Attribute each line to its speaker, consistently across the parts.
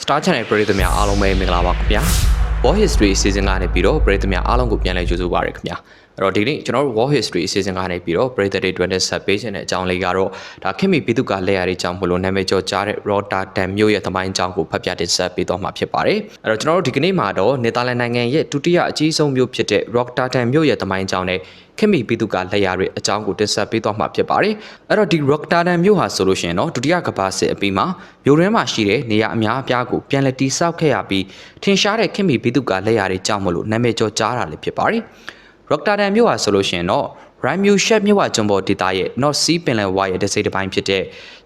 Speaker 1: Star Channel ပရိသတ်များအားလုံးပဲမင်္ဂလာပါခင်ဗျာ War History Season ကနေပြီးတော့ပရိသတ်များအားလုံးကိုပြန်လည်ကြိုဆိုပါရခင်ဗျာ အဲ့တော့ဒီနေ့ကျွန်တော်တို့ War History Season ကနေပြီးတော့ပရိသတ်တွေအတွက်နဲ့ဆက်ပေးခြင်းတဲ့အကြောင်းလေးကတော့ဒါခင်မီပြည်သူကလက်ရတဲ့ကြောင့်မလို့နာမည်ကျော်ကြားတဲ့ Rotterdam မြို့ရဲ့သမိုင်းကြောင်းကိုဖတ်ပြတင်ဆက်ပေးတော့မှာဖြစ်ပါတယ်အဲ့တော့ကျွန်တော်တို့ဒီကနေ့မှာတော့နယ်သာလန်နိုင်ငံရဲ့ဒုတိယအကြီးဆုံးမြို့ဖြစ်တဲ့ Rotterdam မြို့ရဲ့သမိုင်းကြောင်းနဲ့ခင်မီပြည်သူကလက်ရတွေအကြောင်းကိုတင်ဆက်ပေးသွားမှာဖြစ်ပါတယ်အဲ့တော့ဒီ Rotterdam မြို့ဟာဆိုလို့ရှိရင်တော့ဒုတိယကမ္ဘာစစ်အပြီးမှာမြို့ထဲမှာရှိတဲ့နေရာအများအပြားကိုပြန်လည်တည်ဆောက်ခဲ့ရပြီးထင်ရှားတဲ့ခင်မီပြည်သူကလက်ရတွေကြောင့်မလို့နာမည်ကျော်ကြားတာလည်းဖြစ်ပါတယ် Rotterdam မြို့ဟာဆိုလို့ရှိရင်တော့ Rijnmouwshed မြို့ဝကျွန်းပေါ်ဒေသရဲ့ North Sea ပင်လယ်ဝါရဲ့တစ်စိတ်တစ်ပိုင်းဖြစ်တဲ့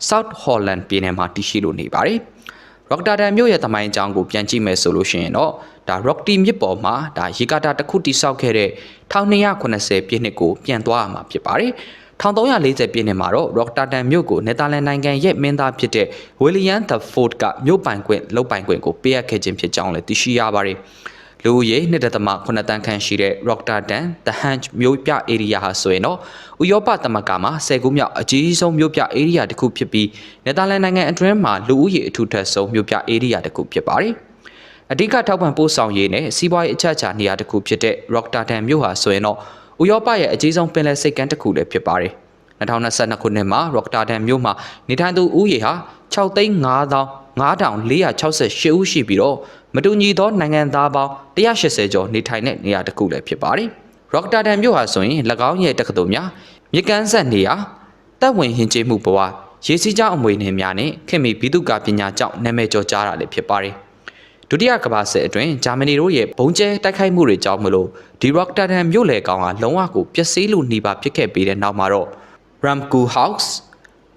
Speaker 1: South Holland ပြည်နယ်မှာတည်ရှိလို့နေပါတယ်။ Rotterdam မြို့ရဲ့သမိုင်းကြောင်းကိုပြန်ကြည့်မယ်ဆိုလို့ရှိရင်တော့ဒါ Rocky မြစ်ပေါ်မှာဒါရေကာတာတစ်ခုတိစောက်ခဲ့တဲ့1280ပြည့်နှစ်ကိုပြန်သွားရမှာဖြစ်ပါတယ်။1340ပြည့်နှစ်မှာတော့ Rotterdam မြို့ကိုနယ်သာလန်နိုင်ငံရဲ့မင်းသားဖြစ်တဲ့ William the Fourth ကမြို့ပိုင်ခွင့်လုတ်ပိုင်ခွင့်ကိုပေးအပ်ခဲ့ခြင်းဖြစ်ကြောင်းလည်းသိရှိရပါတယ်။ လူဦးရေ2.8တန်းခန့်ရှိတဲ့ Rotterdam The Hague မြို့ပြ area ဟာဆိုရင်တော့ဥရောပသမဂ္ဂမှာ10ခုမြောက်အကြီးဆုံးမြို့ပြ area တစ်ခုဖြစ်ပြီးနယ်သာလန်နိုင်ငံအတွင်းမှာလူဦးရေအထူးထပ်ဆုံးမြို့ပြ area တစ်ခုဖြစ်ပါတယ်။အဓိကထောက်ပံ့ပို့ဆောင်ရေးနဲ့စီးပွားရေးအချက်အချာနေရာတစ်ခုဖြစ်တဲ့ Rotterdam မြို့ဟာဆိုရင်တော့ဥရောပရဲ့အကြီးဆုံးပင်လယ်ဆိပ်ကမ်းတစ်ခုလည်းဖြစ်ပါတယ်။ 2022ခုနှစ်မှာ Rotterdam မြို့မှာနေထိုင်သူဦးရေဟာ6သိန်း5468ဦးရှိပြီးတော့မတူညီသောနိုင်ငံသားပေါင်း180ကျော်နေထိုင်တဲ့နေရာတစ်ခုလည်းဖြစ်ပါတယ်။ Rotterdam မြို့ဟာဆိုရင်၎င်းရဲ့တက္ကသိုလ်များမြေကမ်းဆက်နေရာတပ်ဝင်ဟင်ကျေးမှုဘဝရေစီးကြောင်းအမွေအနှစ်များနဲ့ခင်မီဘိတုကပညာကြောင့်နာမည်ကျော်ကြားတာလည်းဖြစ်ပါတယ်။ဒုတိယကမ္ဘာစစ်အတွင်းဂျာမနီတို့ရဲ့ဘုံကျဲတိုက်ခိုက်မှုတွေကြောင့်မလို့ဒီ Rotterdam မြို့လေကောင်ကလုံးဝကိုပျက်စီးလို့နှီးပါဖြစ်ခဲ့ပြီးတဲ့နောက်မှာတော့ Ramco House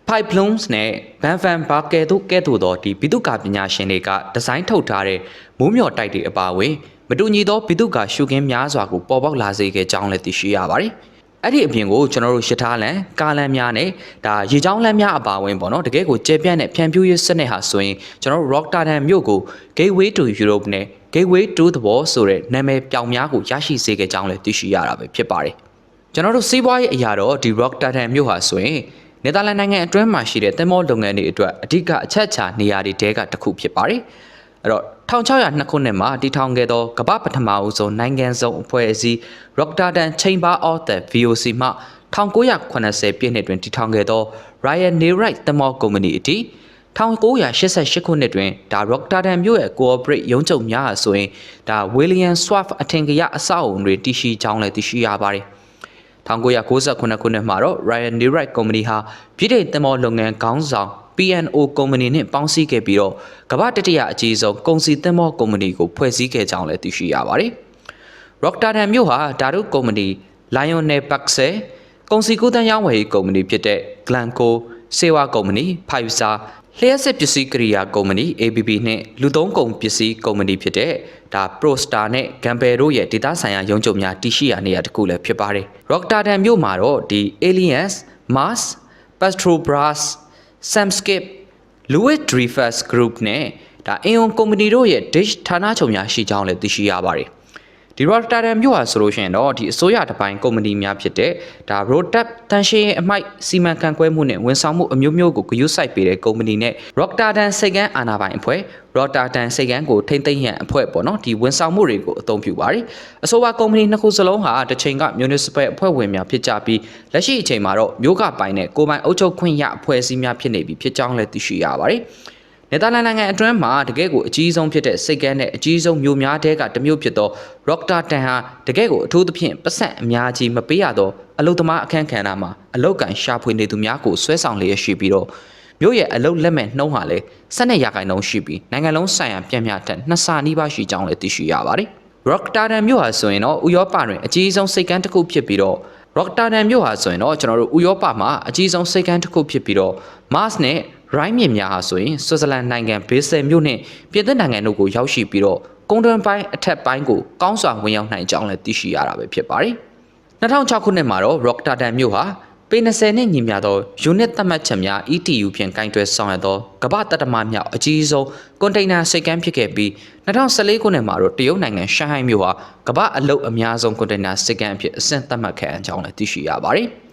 Speaker 1: Pipe Blooms နဲ့ Van Van Barker တို့ကဲ့သို့သောဒီဘိတုကာပညာရှင်တွေကဒီဇိုင်းထုတ်ထားတဲ့မိုးမျှော်တိုက်တွေအပါအဝင်မတူညီသောဘိတုကာရှုခင်းများစွာကိုပေါ်ပေါက်လာစေခဲ့ကြောင်းလည်းသိရှိရပါတယ်။အဲ့ဒီအပြင်ကိုကျွန်တော်တို့ရထားလန်ကားလန်များနဲ့ဒါရေချောင်းလန်များအပါအဝင်ပေါ့နော်တကယ်ကိုကျေပြန့်တဲ့ဖြန့်ဖြူးရေးစနစ်ဟာဆိုရင်ကျွန်တော်တို့ Rotterdam မြို့ကို Gateway to Europe နဲ့ Gateway to the World ဆိုတဲ့နာမည်ပြောင်များကိုရရှိစေခဲ့ကြောင်းလည်းသိရှိရတာပဲဖြစ်ပါတယ်။ ကျွန်တော်တို့စီးပွားရေးအရာတော့ဒီ Rotterdam မြို့ဟာဆိုရင်နယ်သာလန်နိုင်ငံအတွင်းမှာရှိတဲ့သင်္ဘောလုပ်ငန်းတွေအတွက်အဓိကအချက်အချာနေရာတွေတဲကတစ်ခုဖြစ်ပါတယ်။အဲ့တော့1602ခုနှစ်မှာတည်ထောင်ခဲ့သောကမ္ဘာပထမအဦးဆုံးနိုင်ငံစုံအဖွဲ့အစည်း Rotterdam Chamber of the VOC မှ1980ပြည့်နှစ်တွင်တည်ထောင်ခဲ့သော Royal Navy သင်္ဘောကုမ္ပဏီအထိ1988ခုနှစ်တွင်ဒါ Rotterdam မြို့ရဲ့ corporate ရုံးချုပ်များဟာဆိုရင်ဒါ William Swarf အထင်ကရအဆောက်အုံတွေတည်ရှိကြောင်းလည်းသိရှိရပါတယ်။ 1998ခုနှစ်မှာတော့ Ryan Newright Company ဟာပြည်ထောင်သင်္ဘောလုပ်ငန်းခေါင်းဆောင် PNO ကုမ္ပဏီနဲ့ပေါင်းစည်းခဲ့ပြီးတော့ကမ္ဘာတတိယအကြီးဆုံးကုန်စည်သင်္ဘောကုမ္ပဏီကိုဖွဲ့စည်းခဲ့ကြောင်းလည်းသိရှိရပါတယ်။ Rotterdam မြို့ဟာဓာတုကုမ္ပဏီ Lionel Baxter ကုန်စည်ကူးသန်းရောင်းဝယ်ရေးကုမ္ပဏီဖြစ်တဲ့ Glanco စေဝါကုမ္ပဏီ Pfizer လျှက်စစ်ပစ္စည်းကိရိယာကုမ္ပဏီ ABB နဲ့လူသုံးကုန်ပစ္စည်းကုမ္ပဏီဖြစ်တဲ့ဒါ Prostar နဲ့ Gamble တို့ရဲ့ဒေသဆိုင်ရာရုံးချုပ်များတည်ရှိရာနေရာတစ်ခုလည်းဖြစ်ပါတယ်။ Rotterdam မြို့မှာတော့ဒီ Allianz, Mars, Petrobras, Samskip, Louis Dreyfus Group နဲ့ဒါ Aeon ကုမ္ပဏီတို့ရဲ့ dish ဌာနချုပ်များရှိကြောင်းလည်းသိရှိရပါတယ်။ ဒီ Rotterdam မြို့ဟာဆိုလို့ရှိရင်တော့ဒီအစိုးရတပိုင်းကုမ္ပဏီများဖြစ်တဲ့ဒါ Rotap တန်ရှင်းအမိုက်စီမံခန့်ခွဲမှုနဲ့ဝန်ဆောင်မှုအမျိုးမျိုးကိုဂရုစိုက်ပေးတဲ့ကုမ္ပဏီနဲ့ Rotterdam စိတ်ကမ်းအာဏာပိုင်အဖွဲ့ Rotterdam စိတ်ကမ်းကိုထိမ့်သိမ်းရန်အဖွဲ့ပေါ့နော်ဒီဝန်ဆောင်မှုတွေကိုအသုံးပြုပါတယ်အဆိုပါကုမ္ပဏီနှစ်ခုစလုံးဟာတစ်ချိန်က municipal အဖွဲ့ဝင်များဖြစ်ကြပြီးလက်ရှိအချိန်မှာတော့မြို့ကပိုင်တဲ့ကိုပိုင်အုပ်ချုပ်ခွင့်ရအဖွဲ့အစည်းများဖြစ်နေပြီဖြစ်ကြောင်းလည်းသိရှိရပါတယ် နယ်သာလန်နိုင်ငံအတွင်းမှာတကယ့်ကိုအကြီးဆုံးဖြစ်တဲ့စိတ်ကမ်းနဲ့အကြီးဆုံးမြို့များတဲကတစ်မြို့ဖြစ်သော Rotterdam ဟာတကယ့်ကိုအထူးသဖြင့်ပတ်စံအများကြီးမပေးရသောအလုသမားအခန်းကဏ္ဍမှာအလုတ်ကန်ရှာဖွေနေသူများကိုဆွဲဆောင်လျက်ရှိပြီးတော့မြို့ရဲ့အလုတ်လက်မဲ့နှုံးဟာလည်း12ရာခိုင်နှုန်းရှိပြီးနိုင်ငံလုံးဆိုင်ရာပြည်မြတ်တဲ့နှစ်ဆနီးပါးရှိကြောင်းလည်းသိရှိရပါတယ်။ Rotterdam မြို့ဟာဆိုရင်တော့ဥရောပတွင်အကြီးဆုံးစိတ်ကမ်းတစ်ခုဖြစ်ပြီးတော့ Rotterdam မြို့ဟာဆိုရင်တော့ကျွန်တော်တို့ဥရောပမှာအကြီးဆုံးစိတ်ကမ်းတစ်ခုဖြစ်ပြီးတော့ Mars နဲ့ ရိုင်းမြစ်များဟာဆိုရင်ဆွစ်ဇာလန်နိုင်ငံဘေးဆယ်မြို့နှင့်ပြင်သစ်နိုင်ငံတို့ကိုရောက်ရှိပြီးတော့ကုန်းတွင်းပိုင်းအထက်ပိုင်းကိုကောင်းစွာဝင်ရောက်နိုင်ကြောင်းလည်းသိရှိရတာပဲဖြစ်ပါတယ်။2006ခုနှစ်မှာတော့ Rotterdam မြို့ဟာပေ20နဲ့ညီမျှသော unit သတ်မှတ်ချက်များ ETU ဖြင့်ကင်တွယ်ဆောင်ရွက်သောကမ္ဘာတတမမြောက်အကြီးဆုံးကွန်တိန်နာစိတ်ကမ်းဖြစ်ခဲ့ပြီး2014ခုနှစ်မှာတော့တရုတ်နိုင်ငံရှန်ဟိုင်းမြို့ဟာကမ္ဘာအလုပ်အများဆုံးကွန်တိန်နာစိတ်ကမ်းအဖြစ်အဆင့်သတ်မှတ်ခံအကြောင်းလည်းသိရှိရပါတယ်။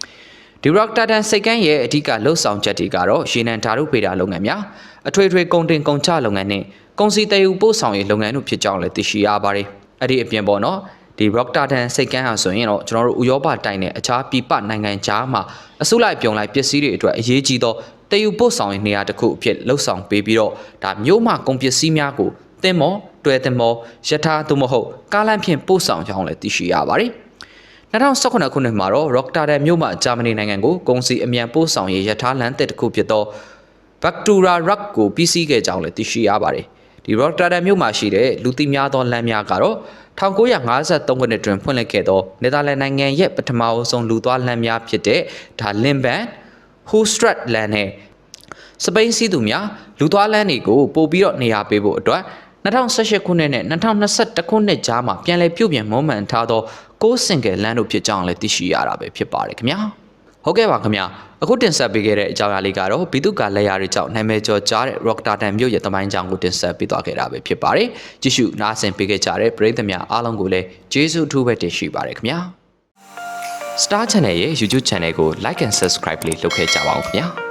Speaker 1: ဒီဒီ Rotterdam စိတ်ကမ်းရဲ့အဓိကလှုပ်ဆောင်ချက်တွေကတော့ရေနံဓာတ်ဗေဒလုပ်ငန်းများအထွေထွေကုန်တင်ကုန်ချလုပ်ငန်းနဲ့ကုန်စည်တည်ယူပို့ဆောင်ရေးလုပ်ငန်းတို့ဖြစ်ကြောင်းလည်းသိရှိရပါတယ်အဲ့ဒီအပြင်ပေါ့နော်ဒီ Rotterdam စိတ်ကမ်းဟာဆိုရင်တော့ကျွန်တော်တို့ဥရောပတိုင်းနဲ့အခြားပြည်ပနိုင်ငံခြားမှာအစုလိုက်ပြုံလိုက်ပစ္စည်းတွေအတွက်အရေးကြီးသောတည်ယူပို့ဆောင်ရေးနေရာတစ်ခုအဖြစ်လှုပ်ဆောင်ပေးပြီးတော့ဒါမြို့မှကုန်ပစ္စည်းများကိုတင်မောတွဲတင်မောယထာသို့မဟုတ်ကားလမ်းဖြင့်ပို့ဆောင်ကြောင်းလည်းသိရှိရပါတယ် 2018ခုနှစ်မှာတော့ Rotterdam မြို့မှဂျာမနီနိုင်ငံကိုကုန်စည်အမြန်ပို့ဆောင်ရေးယထာလမ်းတစ်တစ်ခုဖြစ်သော Bactura Rock ကိုပြီးစီးခဲ့ကြောင်းလည်းသိရှိရပါတယ်။ဒီ Rotterdam မြို့မှာရှိတဲ့လူသိများသောလမ်းများကတော့1953ခုနှစ်တွင်ဖွင့်လှစ်ခဲ့သောနယ်သာလန်နိုင်ငံရဲ့ပထမအဆုံးလူသွားလမ်းများဖြစ်တဲ့ဒါ Limban, Hoogstraat လမ်းနဲ့စပိန်စီးသူများလူသွားလမ်းတွေကိုပို့ပြီးတော့နေရာပေးဖို့အတွက် 2018ခုနှစ်နဲ့2021ခုနှစ်ကြားမှာပြန်လည်ပြုပြင်မွမ်းမံထားသောကိုးစင်ကယ်လမ်းတို့ဖြစ်ကြောင်းလည်းသိရှိရတာပဲဖြစ်ပါတယ်ခင်ဗျာဟုတ်ကဲ့ပါခင်ဗျာအခုတင်ဆက်ပေးခဲ့တဲ့အကြောင်းအရာလေးကတော့ဘီတုကလက်ရာတွေကြောင့်နာမည်ကျော်ကြားတဲ့ Rotterdam မြို့ရဲ့တမိုင်းကြောင်ကိုတင်ဆက်ပေးသွားခဲ့တာပဲဖြစ်ပါတယ်ကြည့်ရှုနားဆင်ပေးခဲ့ကြတဲ့ပရိသတ်များအားလုံးကိုလည်းကျေးဇူးအထူးပဲတင်ရှိပါတယ်ခင်ဗျာ Star Channel ရဲ့ YouTube Channel ကို Like and Subscribe လေးလုပ်ခဲ့ကြပါဦးခင်ဗျာ